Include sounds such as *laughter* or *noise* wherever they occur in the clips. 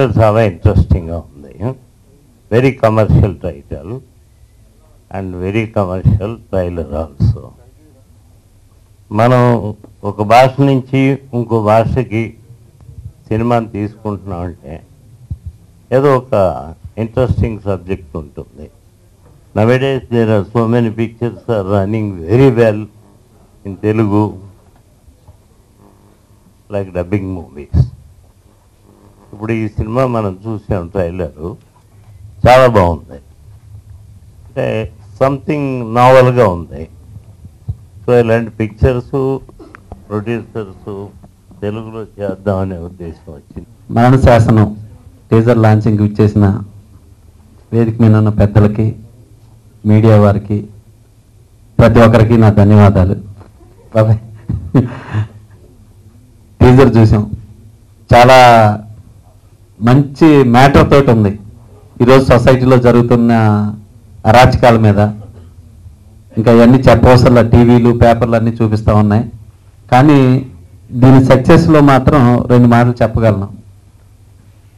Title చాలా ఇంట్రెస్టింగ్గా ఉంది. Very commercial title and very commercial trailer also మనం ఒక భాష నుంచి ఇంకో భాషకి సినిమాని తీసుకుంటున్నామంటే ఏదో ఒక ఇంట్రెస్టింగ్ సబ్జెక్ట్ ఉంటుంది. Nowadays there are so many pictures are running very well in Telugu like dubbing movies ఇప్పుడు ఈ సినిమా మనం చూసాం ట్రైలరు చాలా బాగుంది. అంటే సంథింగ్ నావల్గా ఉంది. సో ఇలాంటి పిక్చర్స్ ప్రొడ్యూసర్స్ తెలుగులో చేద్దామనే ఉద్దేశం వచ్చింది. మరణ శాసనం టీజర్ లాంచింగ్ ఇచ్చేసిన వేదిక మీద ఉన్న పెద్దలకి మీడియా వారికి ప్రతి ఒక్కరికి నా ధన్యవాదాలు. బాబాయ్. *laughs* టీజర్ చూసాం. చాలా మంచి మ్యాటర్ తోటి ఉంది. ఈరోజు సొసైటీలో జరుగుతున్న అరాచకాల మీద ఇంకా ఇవన్నీ చెప్పవసరలా టీవీలు పేపర్లు అన్నీ చూపిస్తూ ఉన్నాయి. కానీ దీని సక్సెస్లో మాత్రం రెండు మాటలు చెప్పగలను.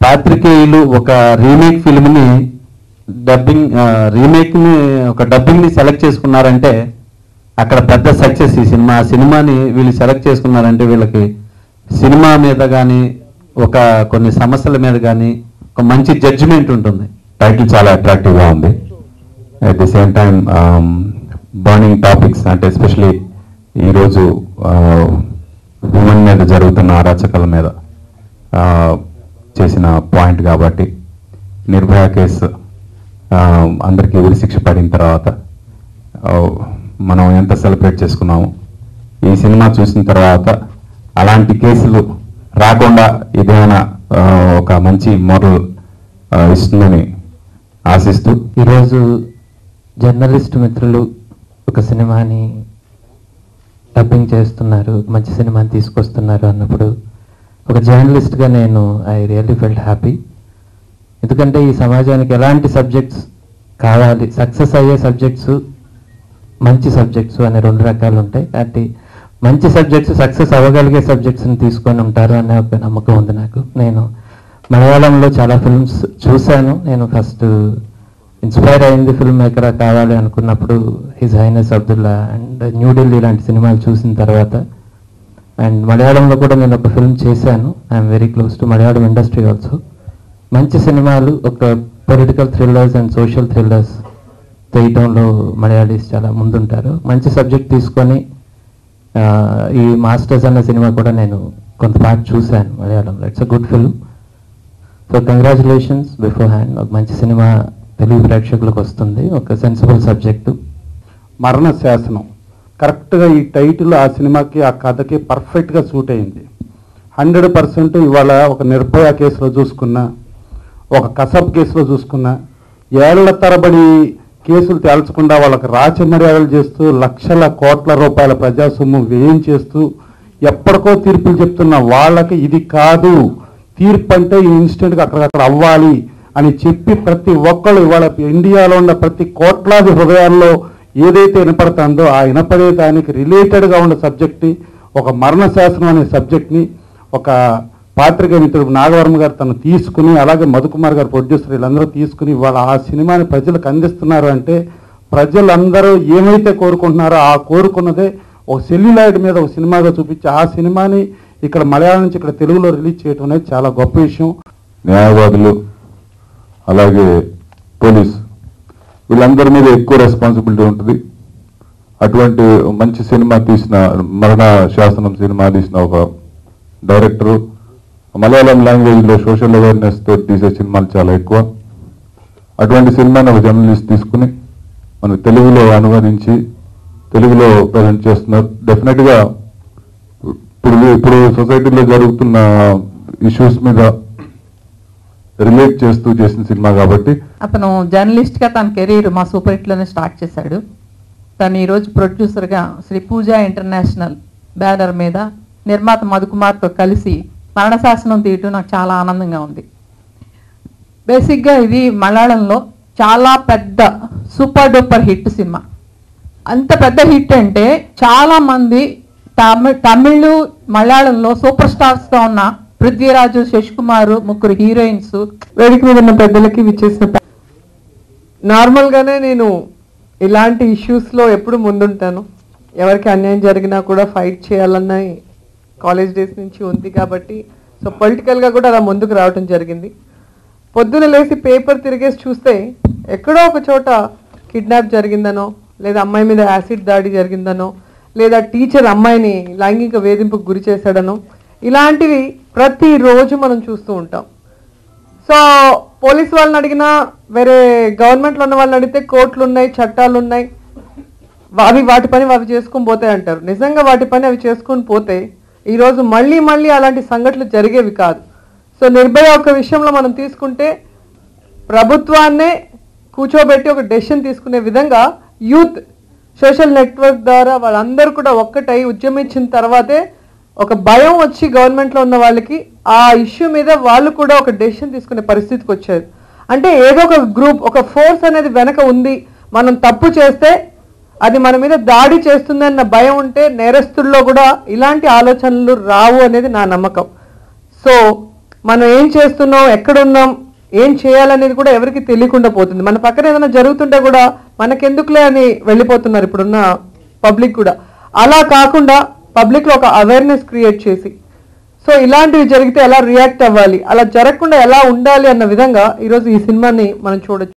పాత్రికేయులు ఒక రీమేక్ ఫిల్మ్ని డబ్బింగ్ రీమేక్ని ఒక డబ్బింగ్ని సెలెక్ట్ చేసుకున్నారంటే అక్కడ పెద్ద సక్సెస్ ఈ సినిమా. ఆ సినిమాని వీళ్ళు సెలెక్ట్ చేసుకున్నారంటే వీళ్ళకి సినిమా మీద కానీ ఒక కొన్ని సమస్యల మీద కానీ ఒక మంచి జడ్జిమెంట్ ఉంటుంది. టైటిల్ చాలా అట్రాక్టివ్గా ఉంది. At the same time burning topics అంటే ఎస్పెషలీ ఈరోజు ఉమెన్ మీద జరుగుతున్న అరాచకాల మీద uh, చేసిన పాయింట్ కాబట్టి నిర్భయ కేసు uh, అందరికీ ఉరిశిక్ష పడిన తర్వాత uh, మనం ఎంత సెలబ్రేట్ చేసుకున్నాము. ఈ సినిమా చూసిన తర్వాత అలాంటి కేసులు రాకుండా ఇదేమైనా ఒక మంచి మోడల్ ఇస్తుందని ఆశిస్తూ. ఈరోజు జర్నలిస్ట్ మిత్రులు ఒక సినిమాని డబ్బింగ్ చేస్తున్నారు మంచి సినిమాని తీసుకొస్తున్నారు అన్నప్పుడు ఒక జర్నలిస్ట్గా నేను ఐ రియల్లీ ఫెల్ట్ హ్యాపీ. ఎందుకంటే ఈ సమాజానికి ఎలాంటి సబ్జెక్ట్స్ కావాలి సక్సెస్ అయ్యే సబ్జెక్ట్స్ మంచి సబ్జెక్ట్స్ అనే రెండు రకాలు ఉంటాయి. కాబట్టి మంచి సబ్జెక్ట్స్ సక్సెస్ అవ్వగలిగే సబ్జెక్ట్స్ని తీసుకొని ఉంటారు అనే ఒక నమ్మకం ఉంది నాకు. నేను మలయాళంలో చాలా ఫిల్మ్స్ చూశాను. నేను ఫస్ట్ ఇన్స్పైర్ అయింది ఫిల్మ్ మేకర్ కావాలి అనుకున్నప్పుడు his highness Abdullah and New Delhi లాంటి సినిమాలు చూసిన తర్వాత. అండ్ మలయాళంలో కూడా నేను ఒక ఫిల్మ్ చేశాను. I'm very close to Malayalam industry also. మంచి సినిమాలు ఒక political thrillers and social thrillers తీయటంలో Malayalis చాలా ముందుంటారు. మంచి సబ్జెక్ట్ తీసుకొని ఈ మాస్టర్స్ అన్న సినిమా కూడా నేను కొంత పార్ట్ చూశాను మలయాళంలో. It's a good film so congratulations beforehand ఒక మంచి సినిమా తెలుగు ప్రేక్షకులకు వస్తుంది. ఒక సెన్సిబుల్ సబ్జెక్టు మరణ శాసనం కరెక్ట్గా ఈ టైటిల్ ఆ సినిమాకి ఆ కథకి పర్ఫెక్ట్గా సూట్ అయింది. హండ్రెడ్ పర్సెంట్ ఇవాళ ఒక నిర్భయ కేసులో చూసుకున్నా ఒక కసబ్ కేసులో చూసుకున్నా ఏళ్ళ తరబడి కేసులు తేల్చకుండా వాళ్ళకి రాచమర్యాదలు చేస్తూ లక్షల కోట్ల రూపాయల ప్రజాసొమ్ము వ్యయం చేస్తూ ఎప్పటికో తీర్పులు చెప్తున్న వాళ్ళకి ఇది కాదు. తీర్పు అంటే ఈ ఇన్స్టెంట్గా అక్కడక్కడ అవ్వాలి అని చెప్పి ప్రతి ఒక్కళ్ళు ఇవాళ ఇండియాలో ఉన్న ప్రతి కోట్లాది హృదయాల్లో ఏదైతే వినపడుతుందో ఆ వినపడే దానికి రిలేటెడ్గా ఉన్న సబ్జెక్ట్ని ఒక మరణ శాసనం అనే సబ్జెక్ట్ని ఒక పాత్రిక మిత్రుడు నాగవర్మ గారు తను తీసుకుని అలాగే మధుకుమార్ గారు ప్రొడ్యూసర్ వీళ్ళందరూ తీసుకుని ఇవాళ ఆ సినిమాని ప్రజలకు అందిస్తున్నారు అంటే ప్రజలందరూ ఏమైతే కోరుకుంటున్నారో ఆ కోరుకున్నదే ఒక సెల్యులాయిడ్ మీద ఒక సినిమాగా చూపించి ఆ సినిమాని ఇక్కడ మలయాళం నుంచి ఇక్కడ తెలుగులో రిలీజ్ చేయడం అనేది చాలా గొప్ప విషయం. న్యాయవాదులు అలాగే పోలీస్ వీళ్ళందరి మీద ఎక్కువ రెస్పాన్సిబిలిటీ ఉంటుంది. అటువంటి మంచి సినిమా తీసిన మరణ శాసనం సినిమా తీసిన ఒక డైరెక్టరు మలయాళం లాంగ్వేజ్లో సోషల్ అవేర్నెస్తో తీసే సినిమాలు చాలా ఎక్కువ. అటువంటి సినిమాని ఒక జర్నలిస్ట్ తీసుకుని మన తెలుగులో అనువదించి తెలుగులో ప్రజెంట్ చేస్తున్నారు. డెఫినెట్గా ఇప్పుడు ఇప్పుడు సొసైటీలో జరుగుతున్న ఇష్యూస్ మీద రిలేట్ చేస్తూ చేసిన సినిమా కాబట్టి అతను జర్నలిస్ట్గా తన కెరీర్ మా సూపర్ హిట్లోనే స్టార్ట్ చేశాడు. తను ఈరోజు ప్రొడ్యూసర్గా శ్రీ పూజ ఇంటర్నేషనల్ బ్యానర్ మీద నిర్మాత మధుకుమార్తో కలిసి మరణశాసనం తీయటం నాకు చాలా ఆనందంగా ఉంది. బేసిక్గా ఇది మలయాళంలో చాలా పెద్ద సూపర్ డూపర్ హిట్ సినిమా. అంత పెద్ద హిట్ అంటే చాలామంది తమిళ తమిళ్ మలయాళంలో సూపర్ స్టార్స్గా ఉన్న పృథ్వీరాజు శశికుమార్ ముగ్గురు హీరోయిన్స్ వేదిక మీద ఉన్న పెద్దలకి విచ్చేసిన నార్మల్గానే నేను ఇలాంటి ఇష్యూస్లో ఎప్పుడు ముందుంటాను. ఎవరికి అన్యాయం జరిగినా కూడా ఫైట్ చేయాలన్న కాలేజ్ డేస్ నుంచి ఉంది కాబట్టి సో పొలిటికల్గా కూడా అలా ముందుకు రావటం జరిగింది. పొద్దున లేచి పేపర్ తిరిగేసి చూస్తే ఎక్కడో ఒక చోట కిడ్నాప్ జరిగిందనో లేదా అమ్మాయి మీద యాసిడ్ దాడి జరిగిందనో లేదా టీచర్ అమ్మాయిని లైంగిక వేధింపుకు గురి చేశాడనో ఇలాంటివి ప్రతిరోజు మనం చూస్తూ ఉంటాం. సో పోలీస్ వాళ్ళని అడిగినా వేరే గవర్నమెంట్లో ఉన్న వాళ్ళని అడిగితే కోర్టులు ఉన్నాయి చట్టాలు ఉన్నాయి అవి వాటి పని అవి చేసుకొని పోతాయి అంటారు. నిజంగా వాటి పని అవి చేసుకొని పోతే ఈరోజు మళ్ళీ మళ్ళీ అలాంటి సంఘటనలు జరిగేవి కాదు. సో నిర్భయ ఒక విషయంలో మనం తీసుకుంటే ప్రభుత్వాన్నే కూర్చోబెట్టి ఒక డెసిషన్ తీసుకునే విధంగా యూత్ సోషల్ నెట్వర్క్ ద్వారా వాళ్ళందరూ కూడా ఒక్కటై ఉద్యమించిన తర్వాతే ఒక భయం వచ్చి గవర్నమెంట్లో ఉన్న వాళ్ళకి ఆ ఇష్యూ మీద వాళ్ళు కూడా ఒక డెసిషన్ తీసుకునే పరిస్థితికి వచ్చారు. అంటే ఏదో ఒక గ్రూప్ ఒక ఫోర్స్ అనేది వెనక ఉంది. మనం తప్పు చేస్తే అది మన మీద దాడి చేస్తుందన్న భయం ఉంటే నేరస్తుల్లో కూడా ఇలాంటి ఆలోచనలు రావు అనేది నా నమ్మకం. సో మనం ఏం చేస్తున్నాం ఎక్కడున్నాం ఏం చేయాలనేది కూడా ఎవరికి తెలియకుండా పోతుంది. మన పక్కన ఏదైనా జరుగుతుంటే కూడా మనకెందుకులే అని వెళ్ళిపోతున్నారు ఇప్పుడున్న పబ్లిక్ కూడా. అలా కాకుండా పబ్లిక్లో ఒక అవేర్నెస్ క్రియేట్ చేసి సో ఇలాంటివి జరిగితే ఎలా రియాక్ట్ అవ్వాలి అలా జరగకుండా ఎలా ఉండాలి అన్న విధంగా ఈరోజు ఈ సినిమాని మనం చూడొచ్చు.